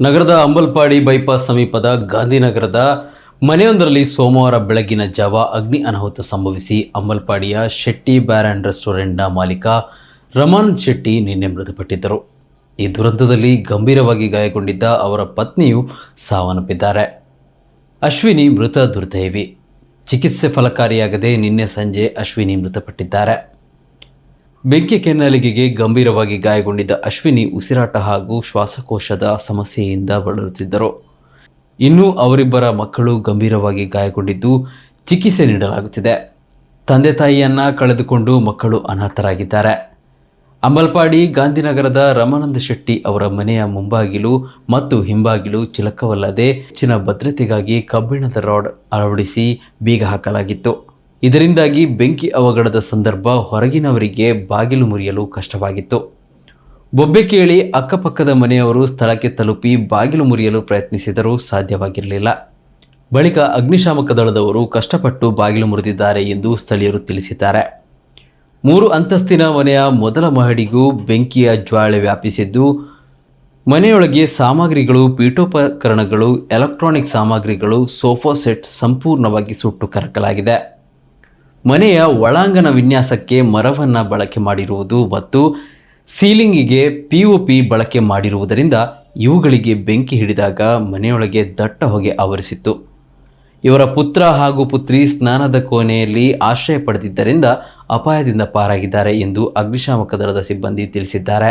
ನಗರದ ಅಂಬಲ್ಪಾಡಿ ಬೈಪಾಸ್ ಸಮೀಪದ ಗಾಂಧಿನಗರದ ಮನೆಯೊಂದರಲ್ಲಿ ಸೋಮವಾರ ಬೆಳಗಿನ ಜಾವ ಅಗ್ನಿ ಅನಾಹುತ ಸಂಭವಿಸಿ ಅಂಬಲ್ಪಾಡಿಯ ಶೆಟ್ಟಿ ಬ್ಯಾರ್ ಆ್ಯಂಡ್ ರೆಸ್ಟೋರೆಂಟ್ನ ಮಾಲೀಕ ರಮಾನಂದ್ ಶೆಟ್ಟಿ ನಿನ್ನೆ ಮೃತಪಟ್ಟಿದ್ದರು. ಈ ದುರಂತದಲ್ಲಿ ಗಂಭೀರವಾಗಿ ಗಾಯಗೊಂಡಿದ್ದ ಅವರ ಪತ್ನಿಯು ಸಾವನ್ನಪ್ಪಿದ್ದಾರೆ. ಅಶ್ವಿನಿ ಮೃತ ದುರ್ದೈವಿ. ಚಿಕಿತ್ಸೆ ಫಲಕಾರಿಯಾಗದೆ ನಿನ್ನೆ ಸಂಜೆ ಅಶ್ವಿನಿ ಮೃತಪಟ್ಟಿದ್ದಾರೆ. ಬೆಂಕಿ ಕೆನ್ನಲಿಗೆಗೆ ಗಂಭೀರವಾಗಿ ಗಾಯಗೊಂಡಿದ್ದ ಅಶ್ವಿನಿ ಉಸಿರಾಟ ಹಾಗೂ ಶ್ವಾಸಕೋಶದ ಸಮಸ್ಯೆಯಿಂದ ಬಳಲುತ್ತಿದ್ದರು. ಇನ್ನು ಅವರಿಬ್ಬರ ಮಕ್ಕಳು ಗಂಭೀರವಾಗಿ ಗಾಯಗೊಂಡಿದ್ದು ಚಿಕಿತ್ಸೆ ನೀಡಲಾಗುತ್ತಿದೆ. ತಂದೆ ತಾಯಿಯನ್ನ ಕಳೆದುಕೊಂಡು ಮಕ್ಕಳು ಅನಾಥರಾಗಿದ್ದಾರೆ. ಅಂಬಲ್ಪಾಡಿ, ಗಾಂಧಿನಗರದ ರಮಾನಂದ ಶೆಟ್ಟಿ ಅವರ ಮನೆಯ ಮುಂಬಾಗಿಲು ಮತ್ತು ಹಿಂಬಾಗಿಲು ಚಿಲಕವಲ್ಲದೆ ಹೆಚ್ಚಿನ ಭದ್ರತೆಗಾಗಿ ಕಬ್ಬಿಣದ ರಾಡ್ ಅಳವಡಿಸಿ ಬೀಗ ಹಾಕಲಾಗಿತ್ತು. ಇದರಿಂದಾಗಿ ಬೆಂಕಿ ಅವಘಡದ ಸಂದರ್ಭ ಹೊರಗಿನವರಿಗೆ ಬಾಗಿಲು ಮುರಿಯಲು ಕಷ್ಟವಾಗಿತ್ತು. ಬೊಬ್ಬೆ ಕೇಳಿ ಅಕ್ಕಪಕ್ಕದ ಮನೆಯವರು ಸ್ಥಳಕ್ಕೆ ತಲುಪಿ ಬಾಗಿಲು ಮುರಿಯಲು ಪ್ರಯತ್ನಿಸಿದರೂ ಸಾಧ್ಯವಾಗಿರಲಿಲ್ಲ. ಬಳಿಕ ಅಗ್ನಿಶಾಮಕ ದಳದವರು ಕಷ್ಟಪಟ್ಟು ಬಾಗಿಲು ಮುರಿದಿದ್ದಾರೆ ಎಂದು ಸ್ಥಳೀಯರು ತಿಳಿಸಿದ್ದಾರೆ. ಮೂರು ಅಂತಸ್ತಿನ ಮನೆಯ ಮೊದಲ ಮಹಡಿಗೂ ಬೆಂಕಿಯ ಜ್ವಾಳೆ ವ್ಯಾಪಿಸಿದ್ದು, ಮನೆಯೊಳಗೆ ಸಾಮಗ್ರಿಗಳು, ಪೀಠೋಪಕರಣಗಳು, ಎಲೆಕ್ಟ್ರಾನಿಕ್ ಸಾಮಗ್ರಿಗಳು, ಸೋಫಾ ಸೆಟ್ ಸಂಪೂರ್ಣವಾಗಿ ಸುಟ್ಟು ಕರಕಲಾಗಿದೆ. ಮನೆಯ ಒಳಾಂಗಣ ವಿನ್ಯಾಸಕ್ಕೆ ಮರವನ್ನು ಬಳಕೆ ಮಾಡಿರುವುದು ಮತ್ತು ಸೀಲಿಂಗಿಗೆ ಪಿ ಒ ಪಿ ಬಳಕೆ ಮಾಡಿರುವುದರಿಂದ ಇವುಗಳಿಗೆ ಬೆಂಕಿ ಹಿಡಿದಾಗ ಮನೆಯೊಳಗೆ ದಟ್ಟ ಹೊಗೆ ಆವರಿಸಿತ್ತು. ಇವರ ಪುತ್ರ ಹಾಗೂ ಪುತ್ರಿ ಸ್ನಾನದ ಕೋಣೆಯಲ್ಲಿ ಆಶ್ರಯ ಪಡೆದಿದ್ದರಿಂದ ಅಪಾಯದಿಂದ ಪಾರಾಗಿದ್ದಾರೆ ಎಂದು ಅಗ್ನಿಶಾಮಕ ದಳದ ಸಿಬ್ಬಂದಿ ತಿಳಿಸಿದ್ದಾರೆ.